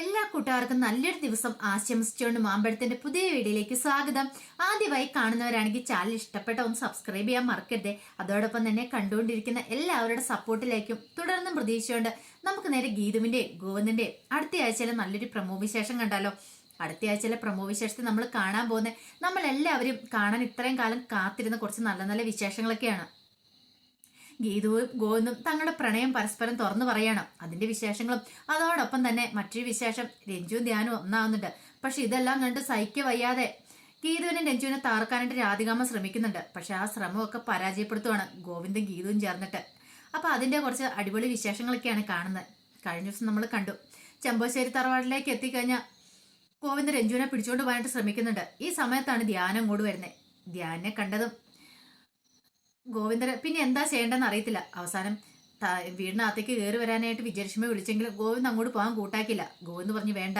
എല്ലാ കൂട്ടുകാർക്കും നല്ലൊരു ദിവസം ആശംസിച്ചുകൊണ്ട് മാമ്പഴത്തിന്റെ പുതിയ വീഡിയോയിലേക്ക് സ്വാഗതം. ആദ്യമായി കാണുന്നവരാണെങ്കിൽ ചാനൽ ഇഷ്ടപ്പെട്ട ഒന്ന് സബ്സ്ക്രൈബ് ചെയ്യാൻ മറക്കരുത്. അതോടൊപ്പം തന്നെ കണ്ടുകൊണ്ടിരിക്കുന്ന എല്ലാവരുടെ സപ്പോർട്ടിലേക്കും തുടർന്നും പ്രതീക്ഷിച്ചുകൊണ്ട് നമുക്ക് നേരെ ഗീതുവിന്റെ ഗോവിന്ദന്റെ അടുത്ത ആഴ്ചയിലെ നല്ലൊരു പ്രമോ വിശേഷം കണ്ടാലോ? അടുത്ത ആഴ്ചയിലെ പ്രമോ വിശേഷത്തെ നമ്മൾ കാണാൻ പോകുന്നത്. നമ്മൾ എല്ലാവരും കാണാൻ ഇത്രയും കാലം കാത്തിരുന്ന കുറച്ച് നല്ല നല്ല വിശേഷങ്ങളൊക്കെയാണ്. ഗീതുവും ഗോവിന്ദും തങ്ങളുടെ പ്രണയം പരസ്പരം തുറന്നു പറയണം. അതിന്റെ വിശേഷങ്ങളും അതോടൊപ്പം തന്നെ മറ്റൊരു വിശേഷം രഞ്ജുവും ധ്യാനും ഒന്നാവുന്നുണ്ട്. പക്ഷെ ഇതെല്ലാം കണ്ട് സഹിക്ക വയ്യാതെ ഗീതുവിനെ രഞ്ജുവിനെ താർക്കാനായിട്ട് രാധികാമ ശ്രമിക്കുന്നുണ്ട്. പക്ഷെ ആ ശ്രമമൊക്കെ പരാജയപ്പെടുത്തുവാണ് ഗോവിന്ദും ഗീതുവും ചേർന്നിട്ട്. അപ്പൊ അതിന്റെ കുറച്ച് അടിപൊളി വിശേഷങ്ങളൊക്കെയാണ് കാണുന്നത്. കഴിഞ്ഞ ദിവസം നമ്മൾ കണ്ടു. ചെമ്പോശ്ശേരി തറവാടിലേക്ക് എത്തിക്കഴിഞ്ഞാൽ ഗോവിന്ദ് രഞ്ജുവിനെ പിടിച്ചുകൊണ്ട് പോകാനായിട്ട് ശ്രമിക്കുന്നുണ്ട്. ഈ സമയത്താണ് ധ്യാനം അങ്ങോട്ട് വരുന്നത്. ധ്യാനെ കണ്ടതും ഗോവിന്ദന് പിന്നെ എന്താ ചെയ്യേണ്ടതെന്ന് അറിയത്തില്ല. അവസാനം വീടിനകത്തേക്ക് കയറി വരാനായിട്ട് വിജയലക്ഷ്മി വിളിച്ചെങ്കിലും ഗോവിന്ദ് അങ്ങോട്ട് പോകാൻ കൂട്ടാക്കില്ല ഗോവിന്ദ് പറഞ്ഞു വേണ്ട.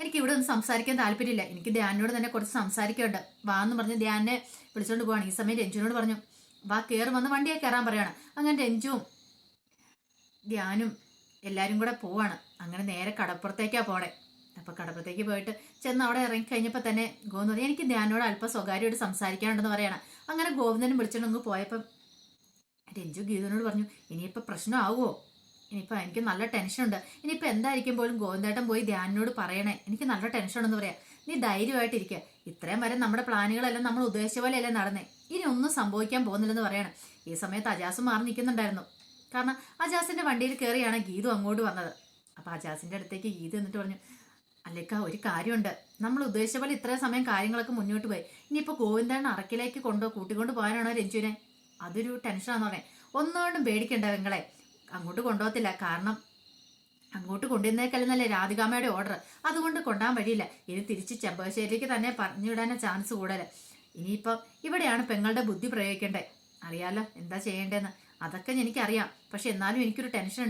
എനിക്ക് ഇവിടെ ഒന്നും സംസാരിക്കാൻ താല്പര്യമില്ല. എനിക്ക് ധ്യാനോട് തന്നെ കുറച്ച് സംസാരിക്കുന്നുണ്ട് വാ എന്ന് പറഞ്ഞ് ധ്യാനെ വിളിച്ചോണ്ട് പോവാണ്. ഈ സമയം രഞ്ജുവിനോട് പറഞ്ഞു വാ കയറി വന്ന് വണ്ടിയെ കയറാൻ പറയാണ്. അങ്ങനെ രഞ്ജുവും ധ്യാനും എല്ലാരും കൂടെ പോവാണ്. അങ്ങനെ നേരെ കടപ്പുറത്തേക്കാ പോണേ. അപ്പോൾ കടപ്പുറത്തേക്ക് പോയിട്ട് ചെന്ന് അവിടെ ഇറങ്ങി കഴിഞ്ഞപ്പോൾ തന്നെ പറഞ്ഞു എനിക്ക് ധ്യാനോട് അല്പം സ്വകാര്യമായിട്ട് സംസാരിക്കാനുണ്ടെന്ന് പറയണം. അങ്ങനെ ഗോവിന്ദനും വിളിച്ചോണ്ട് അങ്ങ് പോയപ്പം രഞ്ജു ഗീതനോട് പറഞ്ഞു ഇനിയിപ്പോൾ പ്രശ്നമാവുമോ ഇനിയിപ്പോൾ എനിക്ക് നല്ല ടെൻഷനുണ്ട് ഇനിയിപ്പോൾ എന്തായിരിക്കും പോലും ഗോവിന്ദേട്ടൻ പോയി ധ്യാനിനോട് പറയണേ? എനിക്ക് നല്ല ടെൻഷനുണ്ടെന്ന് പറയാം. നീ ധൈര്യമായിട്ടിരിക്കുക ഇത്രയും വരെ നമ്മുടെ പ്ലാനുകളെല്ലാം നമ്മൾ ഉദ്ദേശിച്ച പോലെയല്ലേ നടന്നേ. ഇനി ഒന്നും സംഭവിക്കാൻ പോകുന്നില്ലെന്ന് പറയണം. ഈ സമയത്ത് അജാസ് മാറി നിൽക്കുന്നുണ്ടായിരുന്നു. കാരണം അജാസിന്റെ വണ്ടിയിൽ കയറിയാണ് ഗീതു അങ്ങോട്ട് വന്നത്. അപ്പോൾ അജാസിന്റെ അടുത്തേക്ക് ഗീതു എന്നിട്ട് പറഞ്ഞു അല്ലേക്ക ഒരു കാര്യമുണ്ട്. നമ്മൾ ഉദ്ദേശിച്ച പോലെ ഇത്രയും സമയം കാര്യങ്ങളൊക്കെ മുന്നോട്ട് പോയി. ഇനിയിപ്പോ ഗോവിന്ദൻ അറക്കിലേക്ക് കൊണ്ടോ കൂട്ടിക്കൊണ്ട് പോകാനാണോ രഞ്ജുവിനെ? അതൊരു ടെൻഷനാന്ന് പറഞ്ഞേ ഒന്നുകൊണ്ടും പേടിക്കണ്ട നിങ്ങളെ അങ്ങോട്ട് കൊണ്ടുപോകത്തില്ല. കാരണം അങ്ങോട്ട് കൊണ്ടുവന്നേക്കല്ലെന്നല്ലേ രാധികാമയുടെ ഓർഡർ. അതുകൊണ്ട് കൊണ്ടാൻ വഴിയില്ല. ഇനി തിരിച്ച് ചെമ്പകശ്ശേരിക്ക് തന്നെ പറഞ്ഞുവിടാനാ ചാൻസ് കൂടുതൽ ഇനിയിപ്പം ഇവിടെയാണ് പെങ്ങളുടെ ബുദ്ധി പ്രയോഗിക്കേണ്ടത്. അറിയാലോ എന്താ ചെയ്യേണ്ടതെന്ന്. അതൊക്കെ എനിക്കറിയാം. പക്ഷെ എന്നാലും എനിക്കൊരു ടെൻഷൻ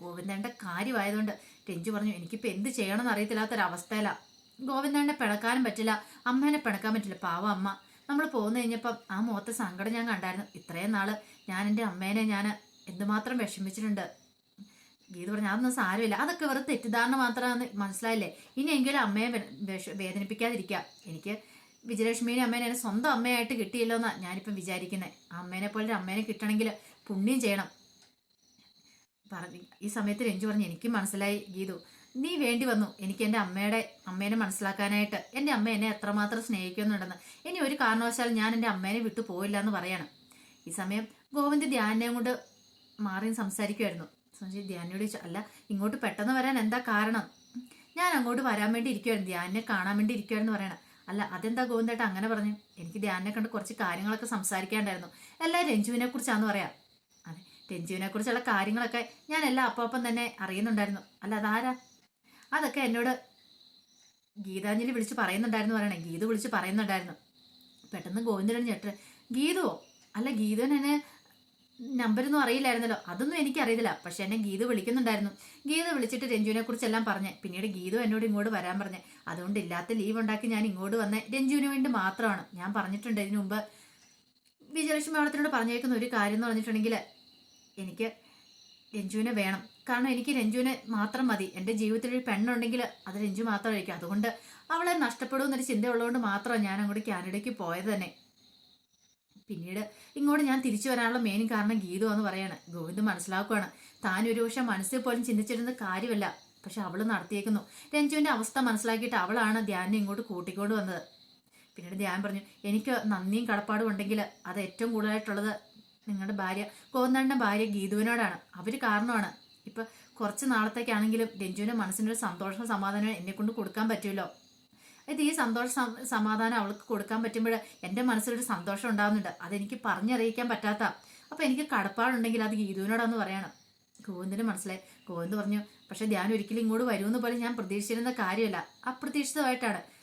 ഗോവിന്ദന്റെ കാര്യമായതുകൊണ്ട് രഞ്ജു പറഞ്ഞു എനിക്കിപ്പോൾ എന്ത് ചെയ്യണമെന്ന് അറിയത്തില്ലാത്തൊരവസ്ഥയില. ഗോവിന്ദനെ പിണക്കാനും പറ്റില്ല അമ്മേനെ പിണക്കാൻ പറ്റില്ല പാവ അമ്മ. നമ്മൾ പോന്നു കഴിഞ്ഞപ്പം ആ മുഖത്തെ സങ്കടം ഞാൻ കണ്ടായിരുന്നു. ഇത്രയും നാൾ ഞാൻ എന്റെ അമ്മേനെ ഞാൻ എന്തുമാത്രം വിഷമിച്ചിട്ടുണ്ട്. ഗീത പറഞ്ഞു അതൊന്നും സാരമില്ല. അതൊക്കെ വെറുതെ തെറ്റിദ്ധാരണ മാത്രമാണ് മനസ്സിലായില്ലേ? ഇനിയെങ്കിലും അമ്മയെ വെ- വിഷ- വേദനിപ്പിക്കാതിരിക്കുക. എനിക്ക് വിജയലക്ഷ്മിയുടെ അമ്മേനെ സ്വന്തം അമ്മയായിട്ട് കിട്ടിയല്ലോ എന്നാണ് ഞാനിപ്പം വിചാരിക്കുന്നത് അമ്മേനെ പോലെ അമ്മേനെ കിട്ടണമെങ്കിൽ പുണ്യം ചെയ്യണം. പറഞ്ഞു. ഈ സമയത്ത് രഞ്ജു പറഞ്ഞു എനിക്കും മനസ്സിലായി ഗീതു. നീ വേണ്ടി വന്നു. എനിക്ക് എന്റെ അമ്മയുടെ അമ്മേനെ മനസ്സിലാക്കാനായിട്ട്. എന്റെ അമ്മ എന്നെ എത്രമാത്രം സ്നേഹിക്കുന്നുണ്ടെന്ന്. ഇനി ഒരു കാരണവശാലും ഞാൻ എന്റെ അമ്മേനെ വിട്ടു പോയില്ല എന്ന് പറയണം. ഈ സമയം ഗോവിന്ദ് ധ്യാനെ കൊണ്ട് മാറി സംസാരിക്കുമായിരുന്നു സംശയം ചോദിച്ചു അല്ല ഇങ്ങോട്ട് പെട്ടെന്ന് വരാൻ എന്താ കാരണം? ഞാൻ അങ്ങോട്ട് വരാൻ വേണ്ടി ഇരിക്കുമായിരുന്നു ധ്യാനെ കാണാൻ വേണ്ടി ഇരിക്കുമായിരുന്നു പറയണം. അല്ല അതെന്താ ഗോവിന്ദേട്ട അങ്ങനെ പറഞ്ഞു? എനിക്ക് ധ്യാനെ കണ്ട് കുറച്ച് കാര്യങ്ങളൊക്കെ സംസാരിക്കാണ്ടായിരുന്നു എല്ലാം രഞ്ജുവിനെ കുറിച്ചാന്ന് പറയാം. രഞ്ജുവിനെ കുറിച്ചുള്ള കാര്യങ്ങളൊക്കെ ഞാൻ എല്ലാം അപ്പം തന്നെ അറിയുന്നുണ്ടായിരുന്നു. അല്ല അതാരാ അതൊക്കെ എന്നോട് ഗീതാഞ്ജലി വിളിച്ച് പറയുന്നുണ്ടായിരുന്നു പറയണേ. ഗീതു വിളിച്ച് പറയുന്നുണ്ടായിരുന്നു. പെട്ടെന്ന് ഗോവിന്ദൻ ചേട്ടൻ ഗീതുവോ? അല്ല ഗീതുവിന് എന്നെ നമ്പരൊന്നും അറിയില്ലായിരുന്നല്ലോ. അതൊന്നും എനിക്ക് അറിയത്തില്ല പക്ഷെ എന്നെ ഗീതു വിളിക്കുന്നുണ്ടായിരുന്നു. ഗീതു വിളിച്ചിട്ട് രഞ്ജുവിനെ കുറിച്ചെല്ലാം പറഞ്ഞ്. പിന്നീട് ഗീതു എന്നോട് ഇങ്ങോട്ട് വരാൻ പറഞ്ഞ്. അതുകൊണ്ട് ഇല്ലാത്ത ലീവ് ഉണ്ടാക്കി ഞാൻ ഇങ്ങോട്ട് വന്നേ രഞ്ജുവിന് വേണ്ടി മാത്രമാണ്. ഞാൻ പറഞ്ഞിട്ടുണ്ട് ഇതിനു മുമ്പ് വിജയലക്ഷ്മി മാഡത്തിനോട് പറഞ്ഞേക്കുന്ന ഒരു കാര്യം എന്ന് പറഞ്ഞിട്ടുണ്ടെങ്കിൽ എനിക്ക് രഞ്ജുവിനെ വേണം. കാരണം എനിക്ക് രഞ്ജുവിനെ മാത്രം മതി. എന്റെ ജീവിതത്തിൽ ഒരു പെണ്ണുണ്ടെങ്കിൽ അത് രഞ്ജു മാത്രമായിരിക്കും. അതുകൊണ്ട് അവളെ നഷ്ടപ്പെടുമെന്നൊരു ചിന്ത ഉള്ളതുകൊണ്ട് മാത്രമാണ് ഞാൻ അങ്ങോട്ട് കാനഡയ്ക്ക് പോയത് തന്നെ. പിന്നീട് ഇങ്ങോട്ട് ഞാൻ തിരിച്ചു വരാനുള്ള മെയിൻ കാരണം ഗീതു എന്ന് പറയാണ്. ഗോവിന്ദ് മനസ്സിലാക്കുകയാണ് താൻ ഒരു പക്ഷെ മനസ്സിൽ പോലും ചിന്തിച്ചിരുന്ന കാര്യമല്ല. പക്ഷെ അവൾ നടത്തിയേക്കുന്നു. രഞ്ജുവിന്റെ അവസ്ഥ മനസ്സിലാക്കിയിട്ട് അവളാണ് ധ്യാനം ഇങ്ങോട്ട് കൂട്ടിക്കൊണ്ട് വന്നത്. പിന്നീട് ധ്യാൻ പറഞ്ഞു എനിക്ക് നന്ദിയും കടപ്പാടും ഉണ്ടെങ്കിൽ അത് ഏറ്റവും കൂടുതലായിട്ടുള്ളത് നിങ്ങളുടെ ഭാര്യ കോന്നണ്ണ ഭാര്യ ഗീതുവിനോടാണ്. അവർ കാരണമാണ്. ഇപ്പൊ കുറച്ച് നാളത്തേക്കാണെങ്കിലും രഞ്ജുവിന്റെ മനസ്സിനൊരു സന്തോഷം സമാധാനം എന്നെ കൊണ്ട് കൊടുക്കാൻ പറ്റുമല്ലോ? ഇത് ഈ സന്തോഷ സമാധാനം അവൾക്ക് കൊടുക്കാൻ പറ്റുമ്പോൾ എന്റെ മനസ്സിലൊരു സന്തോഷം ഉണ്ടാകുന്നുണ്ട് അതെനിക്ക് പറഞ്ഞറിയിക്കാൻ പറ്റാത്ത. അപ്പൊ എനിക്ക് കടപ്പാടുണ്ടെങ്കിൽ അത് ഗീതുവിനോടാന്ന് പറയണം. ഗോവിന്ദന് മനസ്സിലായി. ഗോവിന്ദ് പറഞ്ഞു പക്ഷെ ധ്യാൻ ഒരിക്കലും ഇങ്ങോട്ട് വരുമെന്ന് പോലും ഞാൻ പ്രതീക്ഷിച്ചിരുന്ന കാര്യമല്ല. അപ്രതീക്ഷിതമായിട്ടാണ്.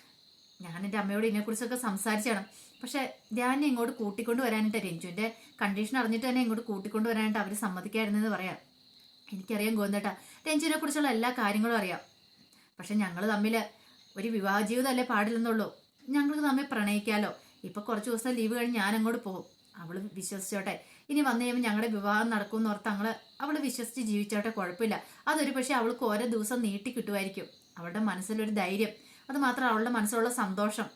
ഞാൻ എന്റെ അമ്മയോട് ഇതിനെക്കുറിച്ചൊക്കെ സംസാരിച്ചാണ്. പക്ഷെ ധ്യാനെ ഇങ്ങോട്ട് കൂട്ടിക്കൊണ്ട് വരാനായിട്ട് രഞ്ജുവിന്റെ കണ്ടീഷൻ അറിഞ്ഞിട്ട് തന്നെ ഇങ്ങോട്ട് കൂട്ടിക്കൊണ്ട് വരാനായിട്ട് അവർ സമ്മതിക്കായിരുന്നെന്ന് പറയാം. എനിക്കറിയാം ഗോന്നേട്ട രഞ്ജുവിനെ കുറിച്ചുള്ള എല്ലാ കാര്യങ്ങളും അറിയാം. പക്ഷെ ഞങ്ങൾ തമ്മിൽ ഒരു വിവാഹ ജീവിതമല്ലേ പാടില്ലെന്നുള്ളൂ. ഞങ്ങൾക്ക് തമ്മിൽ പ്രണയിക്കാലോ. ഇപ്പൊ കുറച്ച് ദിവസം ലീവ് കഴിഞ്ഞ് ഞാൻ അങ്ങോട്ട് പോകും. അവൾ വിശ്വസിച്ചോട്ടെ. ഇനി വന്നു കഴിയുമ്പോൾ ഞങ്ങളുടെ വിവാഹം നടക്കുമെന്ന് ഓർത്ത് ഞങ്ങൾ അവൾ വിശ്വസിച്ച് ജീവിച്ചോട്ടെ കുഴപ്പമില്ല. അതൊരു പക്ഷെ അവൾക്ക് ഓരോ ദിവസം നീട്ടി കിട്ടുമായിരിക്കും. അവളുടെ മനസ്സിലൊരു ധൈര്യം. അത് മാത്രം അവളുടെ മനസ്സിലുള്ള സന്തോഷം.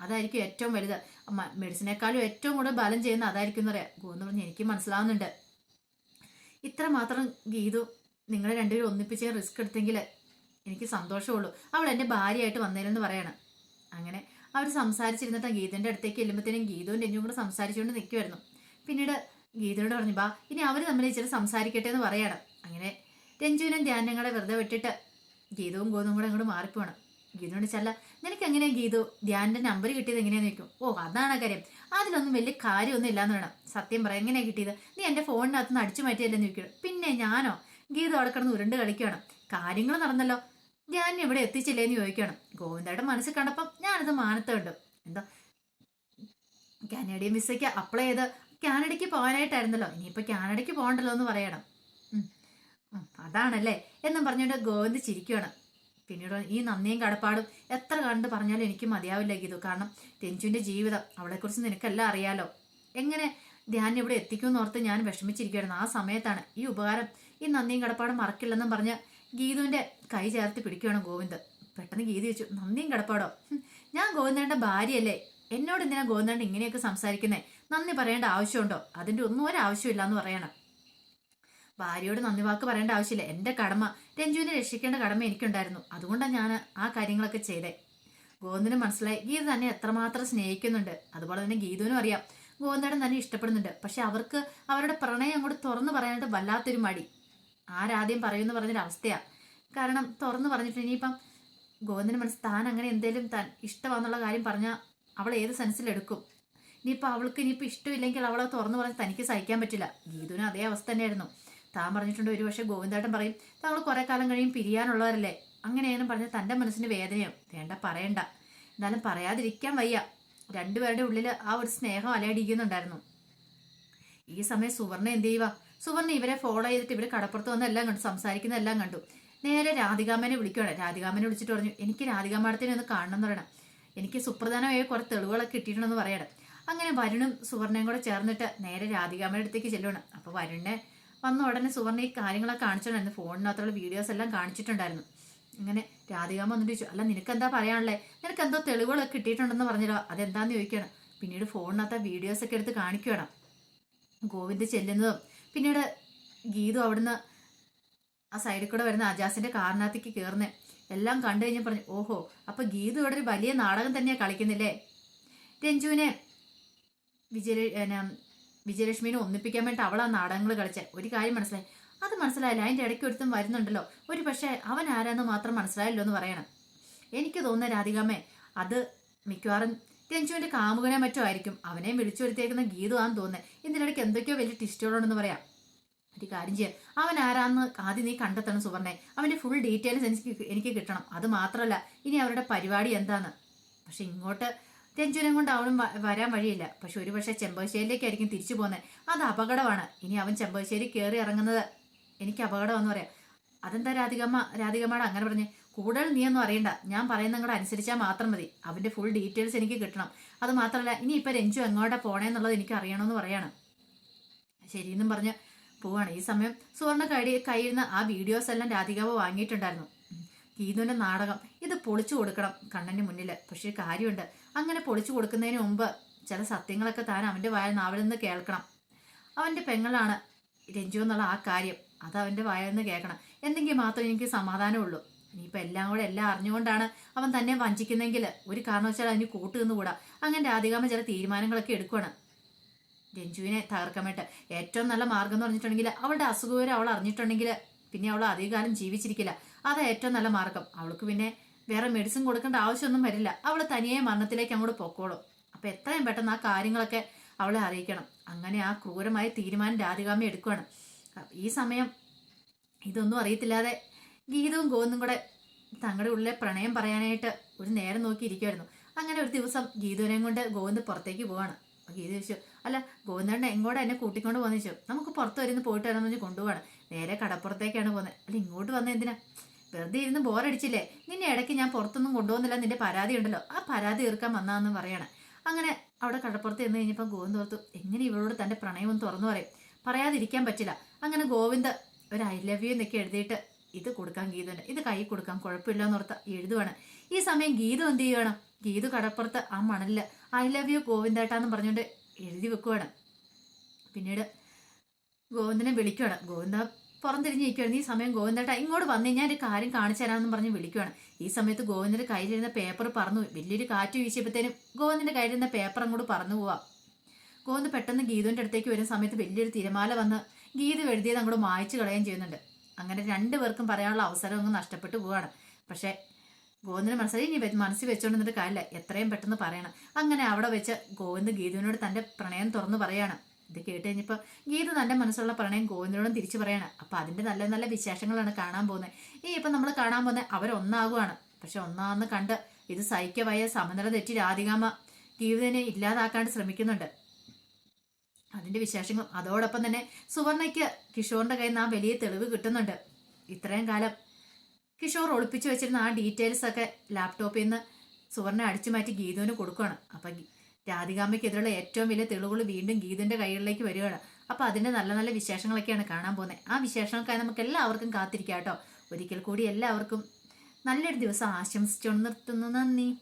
അതായിരിക്കും ഏറ്റവും വലുത്. മെഡിസിനേക്കാളും ഏറ്റവും കൂടുതൽ ബലം ചെയ്യുന്ന അതായിരിക്കും എന്ന് പറയാം. ഗോന്ന് പറഞ്ഞ് എനിക്ക് മനസ്സിലാവുന്നുണ്ട്. ഇത്ര മാത്രം ഗീതു നിങ്ങളെ രണ്ടുപേരും ഒന്നിപ്പിച്ച് റിസ്ക് എടുത്തെങ്കിൽ എനിക്ക് സന്തോഷമുള്ളൂ. അവൾ എന്റെ ഭാര്യയായിട്ട് വന്നേലെന്ന് പറയണം. അങ്ങനെ അവർ സംസാരിച്ചിരുന്നിട്ട് ഗീതന്റെ അടുത്തേക്ക് ചെല്ലുമ്പോഴത്തേനും ഗീതുവും രഞ്ജും കൂടെ സംസാരിച്ചുകൊണ്ട് നിൽക്കുമായിരുന്നു പിന്നീട് ഗീതയോട് പറഞ്ഞു ബാ ഇനി അവർ തമ്മിൽ ഇച്ചിരി സംസാരിക്കട്ടെ എന്ന് പറയണം. അങ്ങനെ രഞ്ജുവിനും ധ്യാനങ്ങളെ വെറുതെ വിട്ടിട്ട് ഗീതവും ഗോതും കൂടെ അങ്ങോട്ട് മാറിപ്പോണം ഗീതയോട് ചല്ല. നിനക്ക് എങ്ങനെയാ ഗീതു? ധ്യാനിന്റെ നമ്പർ കിട്ടിയത് എങ്ങനെയാന്ന് ചോദിക്കും. ഓ അതാണ് കാര്യം. അതിലൊന്നും വലിയ കാര്യമൊന്നും ഇല്ലാന്ന് വേണം സത്യം പറയാം എങ്ങനെയാ കിട്ടിയത്? നീ എന്റെ ഫോണിനകത്ത് നിന്ന് അടിച്ചു മാറ്റിയല്ലെന്ന് നിൽക്കും പിന്നെ ഞാനോ? ഗീത അവിടെ കിടന്ന് ഉരുണ്ട് കളിക്കുകയാണ്. കാര്യങ്ങൾ നടന്നല്ലോ. ഞാൻ ഇവിടെ എത്തിച്ചില്ലേന്ന് ചോദിക്കണം ഗോവിന്ദയുടെ മനസ്സിൽ കണ്ടപ്പം ഞാനത് മാനത്തുണ്ട്. എന്താ? കാനഡിയൻ വിസയ്ക്ക് അപ്ലൈ ചെയ്ത് കാനഡയ്ക്ക് പോകാനായിട്ടായിരുന്നല്ലോ. ഇനിയിപ്പോൾ കാനഡയ്ക്ക് പോകണ്ടല്ലോ എന്ന് പറയണം. അതാണല്ലേ? എന്നും പറഞ്ഞുകൊണ്ട് ഗോവിന്ദ് ചിരിക്കുകയാണ്. പിന്നീട് ഈ നന്ദിയും കടപ്പാടും എത്ര കണ്ട് പറഞ്ഞാലും എനിക്ക് മതിയാവില്ല ഗീതു. കാരണം രഞ്ജുവിന്റെ ജീവിതം അവളെക്കുറിച്ച് നിനക്കെല്ലാം അറിയാലോ. എങ്ങനെ ധ്യാൻ ഇവിടെ എത്തിക്കുമെന്ന് ഓർത്ത് ഞാൻ വിഷമിച്ചിരിക്കുകയായിരുന്നു. ആ സമയത്താണ് ഈ ഉപകാരം ഈ നന്ദിയും കടപ്പാടും മറക്കില്ലെന്നും പറഞ്ഞ് ഗീതുവിന്റെ കൈ ചേർത്ത് പിടിക്കുകയാണ് ഗോവിന്ദ്. പെട്ടെന്ന് ഗീതു വെച്ചു നന്ദിയും കടപ്പാടോ? ഞാൻ ഗോവിന്ദന്റെ ഭാര്യയല്ലേ. എന്നോട് എന്തിനാ ഗോവിന്ദൻ ഇങ്ങനെയൊക്കെ സംസാരിക്കുന്നേ? നന്ദി പറയേണ്ട ആവശ്യമുണ്ടോ? അതിന്റെ ഒന്നും ഒരു ആവശ്യമില്ല എന്ന് പറയണം. ഭാര്യയോട് നന്ദി വാക്ക് പറയേണ്ട ആവശ്യമില്ല. എന്റെ കടമ രഞ്ജുവിനെ രക്ഷിക്കേണ്ട കടമ എനിക്കുണ്ടായിരുന്നു. അതുകൊണ്ടാണ് ഞാൻ ആ കാര്യങ്ങളൊക്കെ ചെയ്തേ. ഗോവിന്ദന് മനസ്സിലായി. ഗീത തന്നെ എത്രമാത്രം സ്നേഹിക്കുന്നുണ്ട്. അതുപോലെ തന്നെ ഗീതുവിനും അറിയാം. ഗോവിന്ദടൻ തന്നെ ഇഷ്ടപ്പെടുന്നുണ്ട്. പക്ഷെ അവർക്ക് അവരുടെ പ്രണയം അങ്ങോട്ട് തുറന്നു പറയാനായിട്ട് വല്ലാത്തൊരു മടി. ആരാദ്യം പറയുമെന്ന് പറഞ്ഞൊരു അവസ്ഥയാണ് കാരണം തുറന്നു പറഞ്ഞിട്ട് ഇനിയിപ്പം ഗോവിന്ദന് മനസ്സ് താൻ അങ്ങനെ എന്തേലും താൻ ഇഷ്ടമാണെന്നുള്ള കാര്യം പറഞ്ഞാൽ അവൾ ഏത് സെൻസിലെടുക്കും ഇനിയിപ്പോൾ അവൾക്ക് ഇനിയിപ്പോൾ ഇഷ്ടമില്ലെങ്കിൽ അവളെ തുറന്നു പറഞ്ഞ് തനിക്ക് സഹിക്കാൻ പറ്റില്ല. ഗീതുവിനും അതേ അവസ്ഥ തന്നെയായിരുന്നു. താൻ പറഞ്ഞിട്ടുണ്ട് ഒരു പക്ഷേ ഗോവിന്ദേട്ടൻ പറയും താങ്കൾ കുറെ കാലം കഴിയും പിരിയാനുള്ളവരല്ലേ? അങ്ങനെയാണ് പറഞ്ഞ തന്റെ മനസ്സിന് വേദനയോ. വേണ്ട പറയണ്ട. എന്നാലും പറയാതിരിക്കാൻ വയ്യ. രണ്ടുപേരുടെ ഉള്ളിൽ ആ ഒരു സ്നേഹം അലയടിക്കുന്നുണ്ടായിരുന്നു. ഈ സമയം സുവർണ എന്ത് ചെയ്യുക സുവർണ ഇവരെ ഫോളോ ചെയ്തിട്ട് ഇവരെ കടപ്പുറത്ത് വന്ന് എല്ലാം കണ്ടു സംസാരിക്കുന്ന എല്ലാം കണ്ടു. നേരെ രാധികാമനെ വിളിക്കുകയാണ് രാധികാമനെ വിളിച്ചിട്ട് പറഞ്ഞു എനിക്ക് രാധികാമ്മടത്തിനെ ഒന്ന് കാണണം എന്ന് പറയണം. എനിക്ക് സുപ്രധാനമായ കുറെ തെളിവുകളൊക്കെ കിട്ടിയിട്ടുണ്ടെന്ന് പറയണം. അങ്ങനെ വരുണും സുവർണയും കൂടെ ചേർന്നിട്ട് നേരെ രാധികാമ്മയുടെ അടുത്തേക്ക് ചെല്ലുകയാണ് അപ്പോൾ വരുണിനെ വന്ന ഉടനെ സുവർണ ഈ കാര്യങ്ങളൊക്കെ കാണിച്ചിട്ടുണ്ടായിരുന്നു ഫോണിനകത്തുള്ള വീഡിയോസ് എല്ലാം കാണിച്ചിട്ടുണ്ടായിരുന്നു. ഇങ്ങനെ രാധികാമ്മ വന്നിട്ട് ചോദിച്ചു അല്ല നിനക്ക് എന്താ പറയാനുള്ളത് നിനക്ക് എന്തോ തെളിവുകളൊക്കെ കിട്ടിയിട്ടുണ്ടെന്ന് പറഞ്ഞല്ലോ അതെന്താന്ന് ചോദിക്കണം പിന്നീട് ഫോണിനകത്ത് വീഡിയോസ് ഒക്കെ എടുത്ത് കാണിക്കണം ഗോവിന്ദ് ചെല്ലുന്നതും പിന്നീട് ഗീതു അവിടുന്ന് ആ സൈഡിൽ കൂടെ വരുന്ന അജാസിന്റെ കാറിനകത്തേക്ക് കയറുന്നത് എല്ലാം കണ്ടു കഴിഞ്ഞാൽ പറഞ്ഞു ഓഹോ അപ്പൊ ഗീതു ഇവിടെ ഒരു വലിയ നാടകം തന്നെയാണ് കളിക്കുന്നില്ലേ? രഞ്ജുവിനെ വിജയ വിജയലക്ഷ്മിനെ ഒന്നിപ്പിക്കാൻ വേണ്ടി അവൾ ആ നാടകങ്ങൾ കളിച്ച. ഒരു കാര്യം മനസ്സിലായി. അത് മനസ്സിലായില്ല. അതിന്റെ ഇടയ്ക്ക് ഒരുത്തും വരുന്നുണ്ടല്ലോ. ഒരു പക്ഷേ അവൻ ആരാന്ന് മാത്രം മനസ്സിലായല്ലോ എന്ന് പറയണം. എനിക്ക് തോന്നുന്ന രാധികാമ്മേ അത് മിക്കവാറും രഞ്ജുവിന്റെ കാമുകനെ മറ്റോ ആയിരിക്കും. അവനെയും വിളിച്ചു വരുത്തിയേക്കുന്ന ഗീതു ആണെന്ന് തോന്നുന്നത് ഇതിനിടയ്ക്ക് എന്തൊക്കെയോ വലിയ ടിസ്റ്റുകളുണ്ടെന്ന് പറയാം. ഒരു കാര്യം ചെയ്യാം. അവൻ ആരാന്ന് ആദ്യം നീ കണ്ടെത്തണം സുവർണെ. അവന്റെ ഫുൾ ഡീറ്റെയിൽസ് എനിക്ക് എനിക്ക് കിട്ടണം. അത് മാത്രമല്ല ഇനി അവരുടെ പരിപാടി എന്താണ് പക്ഷെ ഇങ്ങോട്ട് രഞ്ജുവിനെ കൊണ്ട് അവനും വരാൻ വഴിയില്ല. പക്ഷെ ഒരുപക്ഷെ ചെമ്പകശ്ശേരിയിലേക്കായിരിക്കും തിരിച്ചു പോകുന്നത് അത് അപകടമാണ്. ഇനി അവൻ ചെമ്പകശ്ശേരി കയറി ഇറങ്ങുന്നത് എനിക്ക് അപകടമെന്ന് പറയാം. അതെന്താ രാധികമ്മ രാധികമ്മയുടെ അങ്ങനെ പറഞ്ഞ്? കൂടുതൽ നീയൊന്നും അറിയണ്ട. ഞാൻ പറയുന്ന കൂടെ അനുസരിച്ചാൽ മാത്രം മതി. അവന്റെ ഫുൾ ഡീറ്റെയിൽസ് എനിക്ക് കിട്ടണം. അത് മാത്രമല്ല ഇനി ഇപ്പൊ രഞ്ജു എങ്ങോട്ടാ പോണേന്നുള്ളത് എനിക്ക് അറിയണമെന്ന് പറയാണ്. ശരിയെന്നും പറഞ്ഞ് പോവാണ്. ഈ സമയം സുവർണ കൈ കയ്യിൽ നിന്ന് ആ വീഡിയോസ് എല്ലാം രാധികാവ് വാങ്ങിയിട്ടുണ്ടായിരുന്നു. ഉം. ഗീതുവിന്റെ നാടകം. ഇത് പൊളിച്ചു കൊടുക്കണം കണ്ണന്റെ മുന്നിൽ പക്ഷേ കാര്യമുണ്ട്. അങ്ങനെ പൊളിച്ചു കൊടുക്കുന്നതിന് മുമ്പ് ചില സത്യങ്ങളൊക്കെ താൻ അവന്റെ വായ നാവിൽ നിന്ന് കേൾക്കണം. അവന്റെ പെങ്ങളാണ് രഞ്ജു എന്നുള്ള ആ കാര്യം. അത് അവന്റെ വായിൽ നിന്ന് കേൾക്കണം. എന്തെങ്കിൽ മാത്രമേ എനിക്ക് സമാധാനമുള്ളൂ. ഇനിയിപ്പോൾ എല്ലാം കൂടെ എല്ലാം അറിഞ്ഞുകൊണ്ടാണ് അവൻ തന്നെ വഞ്ചിക്കുന്നെങ്കിൽ ഒരു കാരണവശാൽ അതിന് കൂട്ടുനിന്നുകൂടാ അങ്ങനെ രാധികാമ്മ ചില തീരുമാനങ്ങളൊക്കെ എടുക്കുകയാണ് രഞ്ജുവിനെ തകർക്കാൻ വേണ്ടി ഏറ്റവും നല്ല മാർഗം എന്ന് പറഞ്ഞിട്ടുണ്ടെങ്കിൽ അവളുടെ അസുഖവിവരം അവൾ അറിഞ്ഞിട്ടുണ്ടെങ്കിൽ പിന്നെ അവൾ അധികകാലം ജീവിച്ചിരിക്കില്ല. അതാ ഏറ്റവും നല്ല മാർഗം. അവൾക്ക് പിന്നെ വേറെ മെഡിസിൻ കൊടുക്കേണ്ട ആവശ്യമൊന്നും വരില്ല. അവൾ തനിയെ മരണത്തിലേക്ക് അങ്ങോട്ട് പൊക്കോളും. അപ്പൊ എത്രയും പെട്ടെന്ന് ആ കാര്യങ്ങളൊക്കെ അവളെ അറിയിക്കണം. അങ്ങനെ ആ ക്രൂരമായ തീരുമാനം രാധികാമ്മ എടുക്കുകയാണ്. ഈ സമയം ഇതൊന്നും അറിയത്തില്ലാതെ ഗീതവും ഗോവിന്ദും കൂടെ തങ്ങളുടെ ഉള്ളിലെ പ്രണയം പറയാനായിട്ട് ഒരു നേരം നോക്കി ഇരിക്കുമായിരുന്നു അങ്ങനെ ഒരു ദിവസം ഗീതുവിനെയും കൊണ്ട് ഗോവിന്ദ് പുറത്തേക്ക് പോവാണ്. ഗീത ചോദിച്ചു അല്ല ഗോവിന്ദണ്ണ എങ്ങോട്ട് എന്നെ കൂട്ടിക്കൊണ്ട് പോകുന്ന ചോദിച്ചു. നമുക്ക് പുറത്ത് വരുന്ന് പോയിട്ട് വരാമെന്ന് കൊണ്ടുപോവാണ്. നേരെ കടപ്പുറത്തേക്കാണ് പോകുന്നത് അല്ല ഇങ്ങോട്ട് വന്ന എന്തിനാ? വെറുതെ ഇരുന്ന് ബോറടിച്ചില്ലേ? നിന്നെ ഇടയ്ക്ക് ഞാൻ പുറത്തൊന്നും കൊണ്ടുപോകുന്നില്ല. നിന്റെ പരാതി ഉണ്ടല്ലോ. ആ പരാതി തീർക്കാൻ വന്നാന്ന് പറയണം. അങ്ങനെ അവിടെ കടപ്പുറത്ത് ചെന്ന് കഴിഞ്ഞപ്പോൾ ഗോവിന്ദ് ഓർത്തു എങ്ങനെ ഇവളോട് തന്റെ പ്രണയം തുറന്നു പറയും? പറയാതിരിക്കാൻ പറ്റില്ല. അങ്ങനെ ഗോവിന്ദ് ഒരു ഐ ലവ് യു എന്നൊക്കെ എഴുതിയിട്ട് ഇത് കൊടുക്കാൻ ഗീതുണ്ട് ഇത് കൈ കൊടുക്കാം കുഴപ്പമില്ല എന്നോർത്ത് എഴുതുവാണ്. ഈ സമയം ഗീതു എന്ത് ചെയ്യുകയാണ് ഗീതു കടപ്പുറത്ത് ആ മണലിൽ ഐ ലവ് യു ഗോവിന്ദേട്ടാന്ന് പറഞ്ഞുകൊണ്ട് എഴുതി വെക്കുവാണ്. പിന്നീട് ഗോവിന്ദനെ വിളിക്കുവാണ്. ഗോവിന്ദ പുറംതിരിഞ്ഞ് നിൽക്കുകയാണ് ഈ സമയം ഗോവിന്ദേട്ട ഇങ്ങോട്ട് വന്നു കഴിഞ്ഞാൽ ഒരു കാര്യം കാണിച്ചു തരാമെന്ന് പറഞ്ഞ് വിളിക്കുവാണ്. ഈ സമയത്ത് ഗോവിന്ദന്റെ കയ്യിലിരുന്ന പേപ്പർ പറന്നു. വലിയൊരു കാറ്റ് വീശിയപ്പോഴത്തേനും ഗോവിന്ദന്റെ കയ്യിലിരുന്ന പേപ്പർ അങ്ങോട്ട് പറന്നു പോവാം. ഗോവിന്ദ് പെട്ടെന്ന് ഗീതുവിന്റെ അടുത്തേക്ക് വരുന്ന സമയത്ത് വലിയൊരു തിരമാല വന്ന് ഗീതു എഴുതിയത് അങ്ങോട്ട് മായ്ച്ചു കളയുകയും ചെയ്യുന്നുണ്ട്. അങ്ങനെ രണ്ടുപേർക്കും പറയാനുള്ള അവസരം അങ്ങ് നഷ്ടപ്പെട്ടു പോവാണ്. പക്ഷേ ഗോവിന്ദന് മനസ്സിലായി ഇനി മനസ്സിൽ വെച്ചുകൊണ്ടിരുന്നിട്ട് കാര്യമില്ല. എത്രയും പെട്ടെന്ന് പറയണം. അങ്ങനെ അവിടെ വെച്ച് ഗോവിന്ദ് ഗീതുവിനോട് തന്റെ പ്രണയം തുറന്നു പറയാണ്. ഇത് കേട്ട് കഴിഞ്ഞപ്പോൾ ഗീത തന്റെ മനസ്സുള്ള പ്രണയം ഗോവിന്ദനോടും തിരിച്ചു പറയാണ്. അപ്പോൾ അതിന്റെ നല്ല നല്ല വിശേഷങ്ങളാണ് കാണാൻ പോകുന്നത് ഈ ഇപ്പം നമ്മൾ കാണാൻ പോകുന്നത് അവരൊന്നാകുവാണ്. പക്ഷെ ഒന്നാന്ന് കണ്ട് ഇത് സഹിക്കവയ സമനില തെറ്റി രാധികാമ്മ ഗീതനെ ഇല്ലാതാക്കാണ്ട് ശ്രമിക്കുന്നുണ്ട്. അതിന്റെ വിശേഷങ്ങളും അതോടൊപ്പം തന്നെ സുവർണയ്ക്ക് കിഷോറിന്റെ കയ്യിൽ നിന്ന് ആ വലിയ തെളിവ് കിട്ടുന്നുണ്ട്. ഇത്രയും കാലം കിഷോർ ഒളിപ്പിച്ചു വെച്ചിരുന്ന ആ ഡീറ്റെയിൽസ് ഒക്കെ ലാപ്ടോപ്പിൽ നിന്ന് സുവർണ അടിച്ചു മാറ്റി ഗീതുവിന് കൊടുക്കുകയാണ് അപ്പൊ രാധികാമ്മയ്ക്കെതിരെയുള്ള ഏറ്റവും വലിയ തെളിവുകൾ വീണ്ടും ഗീതന്റെ കൈകളിലേക്ക് വരികയാണ്. അപ്പൊ അതിന്റെ നല്ല നല്ല വിശേഷങ്ങളൊക്കെയാണ് കാണാൻ പോകുന്നത്. ആ വിശേഷങ്ങൾക്കായി നമുക്ക് എല്ലാവർക്കും കാത്തിരിക്കാം കേട്ടോ. ഒരിക്കൽ കൂടി എല്ലാവർക്കും നല്ലൊരു ദിവസം ആശംസിച്ചുകൊണ്ട് നിർത്തുന്നു. നന്ദി.